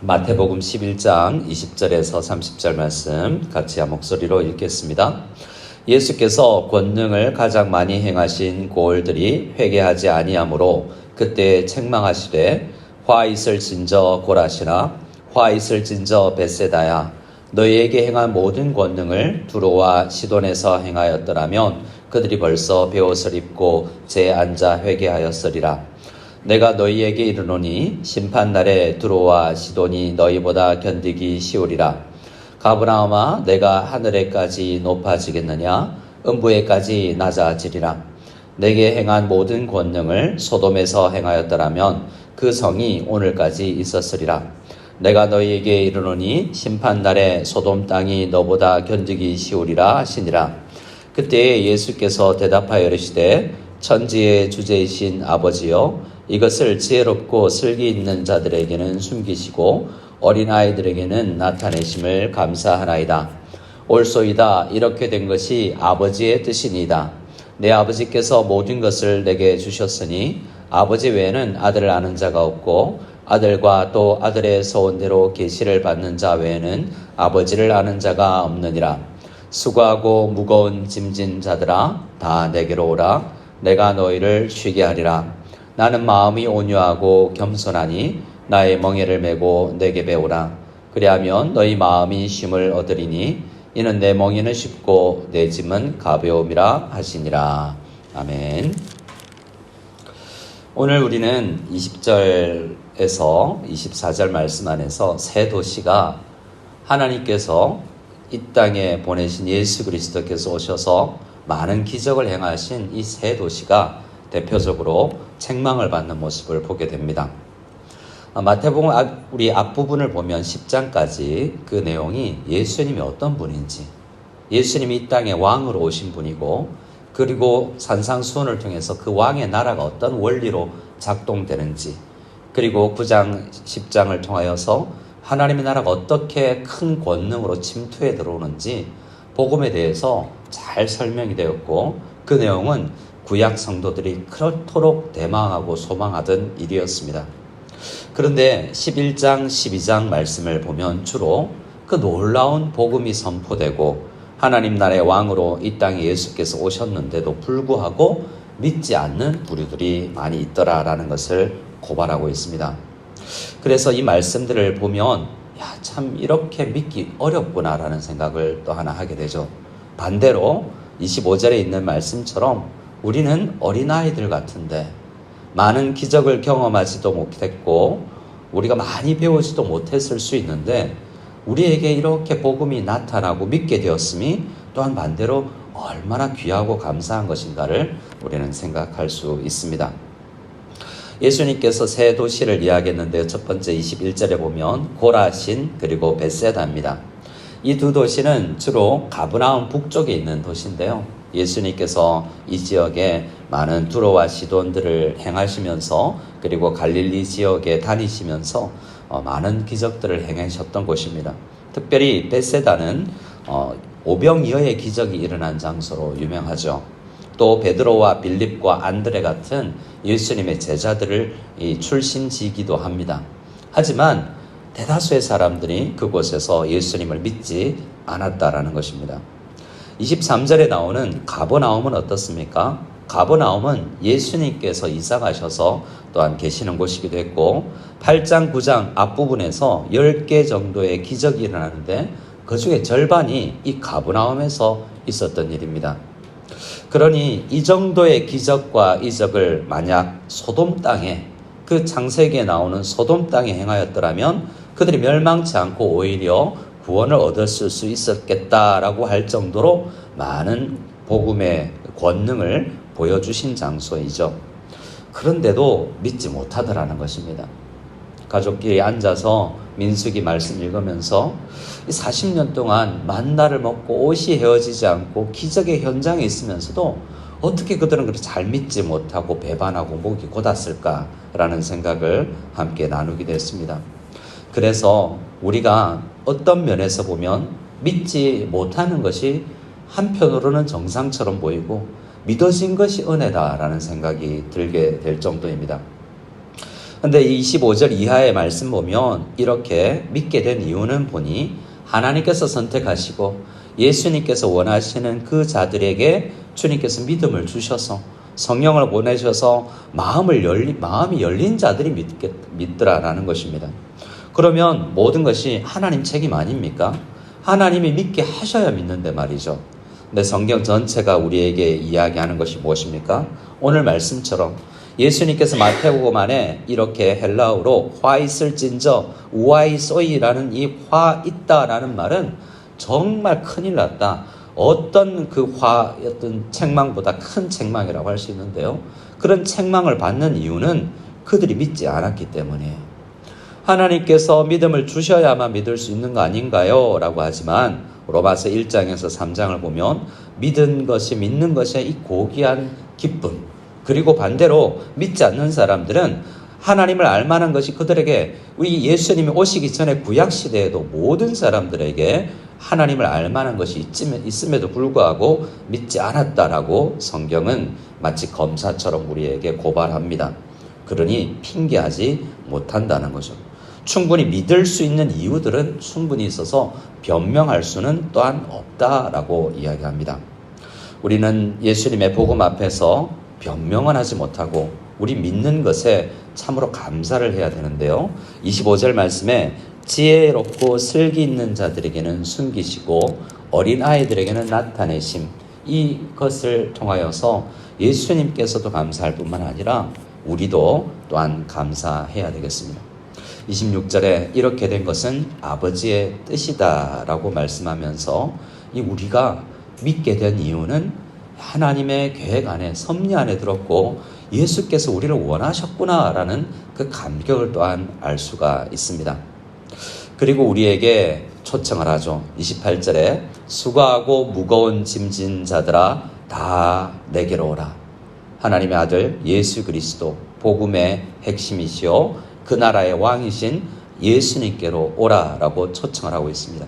마태복음 11장 20절에서 30절 말씀 같이 한 목소리로 읽겠습니다. 예수께서 권능을 가장 많이 행하신 고을들이 회개하지 아니하므로 그때 책망하시되 화 있을 진저 고라시나 화 있을 진저 베세다야 너희에게 행한 모든 권능을 두로와 시돈에서 행하였더라면 그들이 벌써 베옷을 입고 제 앉아 회개하였으리라 내가 너희에게 이르노니 심판날에 두로와 시돈이 너희보다 견디기 쉬우리라. 가브나움아 내가 하늘에까지 높아지겠느냐? 음부에까지 낮아지리라. 내게 행한 모든 권능을 소돔에서 행하였더라면 그 성이 오늘까지 있었으리라. 내가 너희에게 이르노니 심판날에 소돔 땅이 너보다 견디기 쉬우리라 하시니라. 그때 예수께서 대답하여 이르시되 천지의 주제이신 아버지여 이것을 지혜롭고 슬기 있는 자들에게는 숨기시고 어린아이들에게는 나타내심을 감사하나이다. 옳소이다. 이렇게 된 것이 아버지의 뜻이니이다. 내 아버지께서 모든 것을 내게 주셨으니 아버지 외에는 아들을 아는 자가 없고 아들과 또 아들의 소원대로 계시를 받는 자 외에는 아버지를 아는 자가 없느니라. 수고하고 무거운 짐진 자들아 다 내게로 오라. 내가 너희를 쉬게 하리라. 나는 마음이 온유하고 겸손하니 나의 멍에를 메고 내게 배우라. 그리하면 너희 마음이 쉼을 얻으리니 이는 내 멍에는 쉽고 내 짐은 가벼움이라 하시니라. 아멘. 오늘 우리는 20절에서 24절 말씀 안에서 세 도시가 하나님께서 이 땅에 보내신 예수 그리스도께서 오셔서 많은 기적을 행하신 이세 도시가 대표적으로 책망을 받는 모습을 보게 됩니다. 아, 마태복음 우리 앞부분을 보면 10장까지 그 내용이 예수님이 어떤 분인지, 예수님이 이 땅에 왕으로 오신 분이고, 그리고 산상수훈을 통해서 그 왕의 나라가 어떤 원리로 작동되는지, 그리고 9장, 10장을 통하여서 하나님의 나라가 어떻게 큰 권능으로 침투해 들어오는지 복음에 대해서 잘 설명이 되었고 그 내용은 구약 성도들이 그렇도록 대망하고 소망하던 일이었습니다. 그런데 11장, 12장 말씀을 보면 주로 그 놀라운 복음이 선포되고 하나님 나라의 왕으로 이 땅에 예수께서 오셨는데도 불구하고 믿지 않는 부류들이 많이 있더라라는 것을 고발하고 있습니다. 그래서 이 말씀들을 보면 야, 참 이렇게 믿기 어렵구나라는 생각을 또 하나 하게 되죠. 반대로 25절에 있는 말씀처럼 우리는 어린아이들 같은데 많은 기적을 경험하지도 못했고 우리가 많이 배우지도 못했을 수 있는데 우리에게 이렇게 복음이 나타나고 믿게 되었음이 또한 반대로 얼마나 귀하고 감사한 것인가를 우리는 생각할 수 있습니다. 예수님께서 세 도시를 이야기했는데요. 첫 번째 21절에 보면 고라신 그리고 베세다입니다. 이 두 도시는 주로 가브나움 북쪽에 있는 도시인데요. 예수님께서 이 지역에 많은 두로와 시돈들을 행하시면서 그리고 갈릴리 지역에 다니시면서 어, 많은 기적들을 행하셨던 곳입니다. 특별히 베세다는 어, 오병이어의 기적이 일어난 장소로 유명하죠. 또 베드로와 빌립과 안드레 같은 예수님의 제자들을 출신지기도 합니다. 하지만 대다수의 사람들이 그곳에서 예수님을 믿지 않았다라는 것입니다. 23절에 나오는 가버나움은 어떻습니까? 가버나움은 예수님께서 이사 가셔서 또한 계시는 곳이기도 했고 8장 9장 앞부분에서 10개 정도의 기적이 일어나는데 그 중에 절반이 이 가버나움에서 있었던 일입니다. 그러니 이 정도의 기적과 이적을 만약 소돔 땅에 그 창세기에 나오는 소돔 땅에 행하였더라면 그들이 멸망치 않고 오히려 구원을 얻었을 수 있었겠다라고 할 정도로 많은 복음의 권능을 보여주신 장소이죠. 그런데도 믿지 못하더라는 것입니다. 가족끼리 앉아서 민숙이 말씀 읽으면서 40년 동안 만나를 먹고 옷이 헤어지지 않고 기적의 현장에 있으면서도 어떻게 그들은 그렇게 잘 믿지 못하고 배반하고 목이 곧았을까라는 생각을 함께 나누게 됐습니다. 그래서 우리가 어떤 면에서 보면 믿지 못하는 것이 한편으로는 정상처럼 보이고 믿어진 것이 은혜다라는 생각이 들게 될 정도입니다. 근데 이 25절 이하의 말씀 보면 이렇게 믿게 된 이유는 보니 하나님께서 선택하시고 예수님께서 원하시는 그 자들에게 주님께서 믿음을 주셔서 성령을 보내셔서 마음을 열린 마음이 열린 자들이 믿겠, 믿더라라는 것입니다. 그러면 모든 것이 하나님 책임 아닙니까? 하나님이 믿게 하셔야 믿는데 말이죠. 근데 성경 전체가 우리에게 이야기하는 것이 무엇입니까? 오늘 말씀처럼 예수님께서 마태복음 안에 이렇게 헬라어로 화 있을진저 우아이 쏘이라는 이 화 있다라는 말은 정말 큰일 났다. 어떤 그 화, 어떤 책망보다 큰 책망이라고 할 수 있는데요. 그런 책망을 받는 이유는 그들이 믿지 않았기 때문에 하나님께서 믿음을 주셔야만 믿을 수 있는 거 아닌가요? 라고 하지만 로마서 1장에서 3장을 보면 믿은 것이 믿는 것의 이 고귀한 기쁨 그리고 반대로 믿지 않는 사람들은 하나님을 알만한 것이 그들에게 우리 예수님이 오시기 전에 구약 시대에도 모든 사람들에게 하나님을 알만한 것이 있음에도 불구하고 믿지 않았다라고 성경은 마치 검사처럼 우리에게 고발합니다. 그러니 핑계하지 못한다는 거죠. 충분히 믿을 수 있는 이유들은 충분히 있어서 변명할 수는 또한 없다라고 이야기합니다. 우리는 예수님의 복음 앞에서 변명은 하지 못하고 우리 믿는 것에 참으로 감사를 해야 되는데요. 25절 말씀에 지혜롭고 슬기 있는 자들에게는 숨기시고 어린 아이들에게는 나타내심 이것을 통하여서 예수님께서도 감사할 뿐만 아니라 우리도 또한 감사해야 되겠습니다. 26절에 이렇게 된 것은 아버지의 뜻이다 라고 말씀하면서 이 우리가 믿게 된 이유는 하나님의 계획 안에 섭리 안에 들었고 예수께서 우리를 원하셨구나라는 그 감격을 또한 알 수가 있습니다. 그리고 우리에게 초청을 하죠. 28절에 수고하고 무거운 짐진 자들아 다 내게로 오라. 하나님의 아들 예수 그리스도 복음의 핵심이시요 그 나라의 왕이신 예수님께로 오라라고 초청을 하고 있습니다.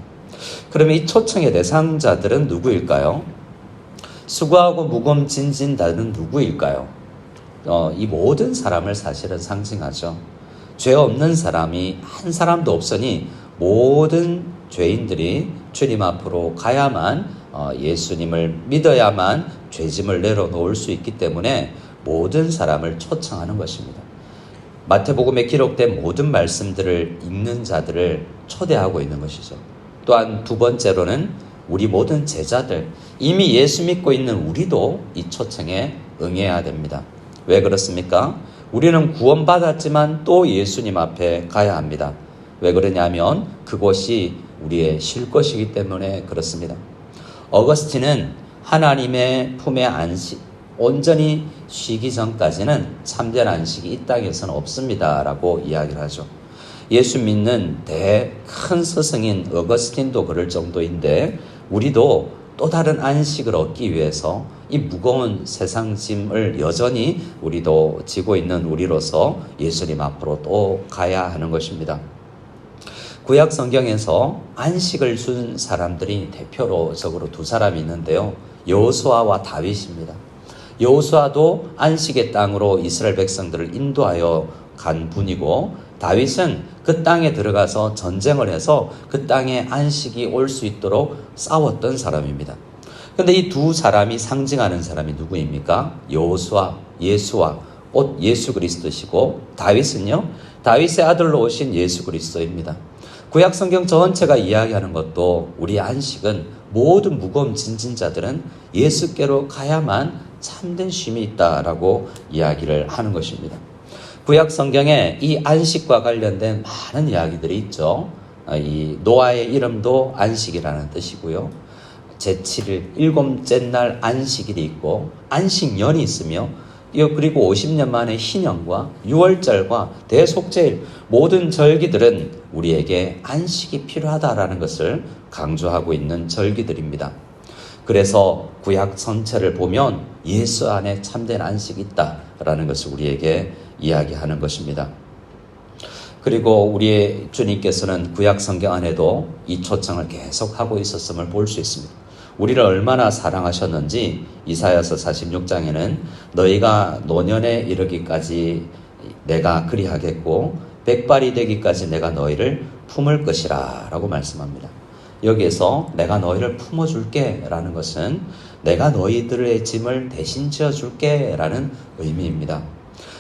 그러면 이 초청의 대상자들은 누구일까요? 수고하고 짐진 자들은 누구일까요? 어, 이 모든 사람을 사실은 상징하죠. 죄 없는 사람이 한 사람도 없으니 모든 죄인들이 주님 앞으로 가야만 어, 예수님을 믿어야만 죄짐을 내려놓을 수 있기 때문에 모든 사람을 초청하는 것입니다. 마태복음에 기록된 모든 말씀들을 읽는 자들을 초대하고 있는 것이죠. 또한 두 번째로는 우리 모든 제자들, 이미 예수 믿고 있는 우리도 이 초청에 응해야 됩니다. 왜 그렇습니까? 우리는 구원받았지만 또 예수님 앞에 가야 합니다. 왜 그러냐면 그곳이 우리의 쉴 것이기 때문에 그렇습니다. 어거스틴은 하나님의 품에 안식, 온전히 쉬기 전까지는 참된 안식이 이 땅에서는 없습니다. 라고 이야기를 하죠. 예수 믿는 대큰 스승인 어거스틴도 그럴 정도인데 우리도 또 다른 안식을 얻기 위해서 이 무거운 세상 짐을 여전히 우리도 지고 있는 우리로서 예수님 앞으로 또 가야 하는 것입니다. 구약 성경에서 안식을 준 사람들이 대표로적으로 두 사람이 있는데요. 여호수아와 다윗입니다. 여호수아도 안식의 땅으로 이스라엘 백성들을 인도하여 간 분이고 다윗은 그 땅에 들어가서 전쟁을 해서 그 땅에 안식이 올 수 있도록 싸웠던 사람입니다. 근데 이 두 사람이 상징하는 사람이 누구입니까? 여호수아, 예수와 곧 예수 그리스도시고 다윗은요. 다윗의 아들로 오신 예수 그리스도입니다. 구약 성경 전체가 이야기하는 것도 우리 안식은 모든 무거운 진진 자들은 예수께로 가야만 참된 쉼이 있다라고 이야기를 하는 것입니다. 구약 성경에 이 안식과 관련된 많은 이야기들이 있죠. 아, 이 노아의 이름도 안식이라는 뜻이고요. 제7일 일곱째 날 안식일이 있고 안식년이 있으며 그리고 50년 만에 희년과 6월절과 대속제일 모든 절기들은 우리에게 안식이 필요하다라는 것을 강조하고 있는 절기들입니다. 그래서 구약 전체를 보면 예수 안에 참된 안식이 있다라는 것을 우리에게 이야기하는 것입니다. 그리고 우리의 주님께서는 구약 성경 안에도 이 초청을 계속하고 있었음을 볼 수 있습니다. 우리를 얼마나 사랑하셨는지 이사야서 46장에는 너희가 노년에 이르기까지 내가 그리하겠고 백발이 되기까지 내가 너희를 품을 것이라 라고 말씀합니다. 여기에서 내가 너희를 품어줄게 라는 것은 내가 너희들의 짐을 대신 지어줄게 라는 의미입니다.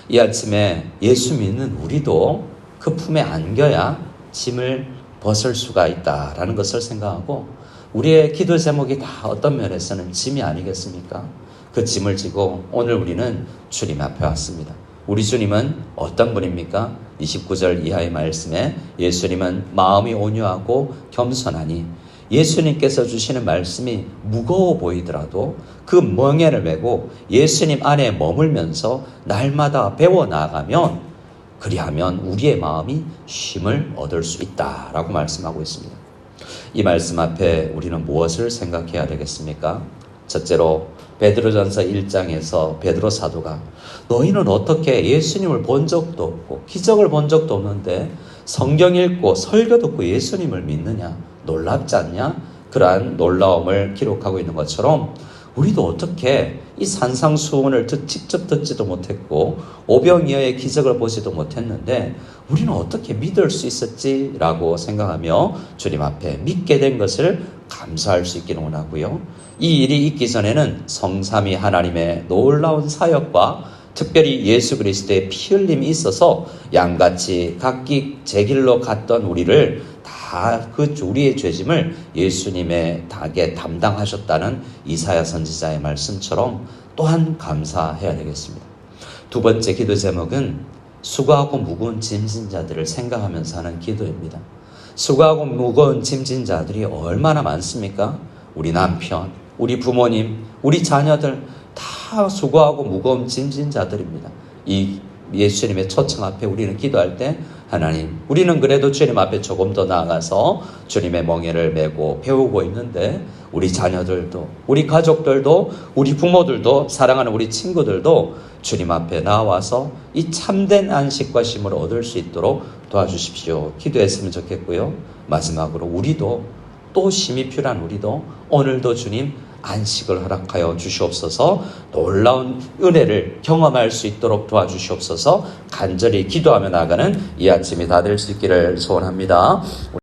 이 아침에 예수 믿는 우리도 그 품에 안겨야 짐을 벗을 수가 있다라는 것을 생각하고 우리의 기도 제목이 다 어떤 면에서는 짐이 아니겠습니까? 그 짐을 지고 오늘 우리는 주님 앞에 왔습니다. 우리 주님은 어떤 분입니까? 29절 이하의 말씀에 예수님은 마음이 온유하고 겸손하니 예수님께서 주시는 말씀이 무거워 보이더라도 그 멍에를 메고 예수님 안에 머물면서 날마다 배워 나가면 그리하면 우리의 마음이 쉼을 얻을 수 있다라고 말씀하고 있습니다. 이 말씀 앞에 우리는 무엇을 생각해야 되겠습니까? 첫째로 베드로전서 1장에서 베드로 사도가 너희는 어떻게 예수님을 본 적도 없고 기적을 본 적도 없는데 성경 읽고 설교 듣고 예수님을 믿느냐 놀랍지 않냐 그러한 놀라움을 기록하고 있는 것처럼 우리도 어떻게 이 산상수훈을 듣, 직접 듣지도 못했고 오병이어의 기적을 보지도 못했는데 우리는 어떻게 믿을 수 있었지라고 생각하며 주님 앞에 믿게 된 것을 감사할 수 있기를 원하고요. 이 일이 있기 전에는 성삼위 하나님의 놀라운 사역과 특별히 예수 그리스도의 피 흘림이 있어서 양같이 각기 제 길로 갔던 우리를 다 그 우리의 죄짐을 예수님의 닭에 담당하셨다는 이사야 선지자의 말씀처럼 또한 감사해야 되겠습니다. 두 번째 기도 제목은 수고하고 무거운 짐진 자들을 생각하면서 하는 기도입니다. 수고하고 무거운 짐진 자들이 얼마나 많습니까? 우리 남편, 우리 부모님, 우리 자녀들 다 수고하고 무거운 짐진 자들입니다. 이 예수님의 초청 앞에 우리는 기도할 때 하나님, 우리는 그래도 주님 앞에 조금 더 나아가서 주님의 멍에를 메고 배우고 있는데 우리 자녀들도, 우리 가족들도, 우리 부모들도, 사랑하는 우리 친구들도 주님 앞에 나와서 이 참된 안식과 쉼을 얻을 수 있도록 도와주십시오. 기도했으면 좋겠고요. 마지막으로 우리도 또 쉼이 필요한 우리도 오늘도 주님 안식을 허락하여 주시옵소서 놀라운 은혜를 경험할 수 있도록 도와주시옵소서 간절히 기도하며 나가는 이 아침이 다 될 수 있기를 소원합니다.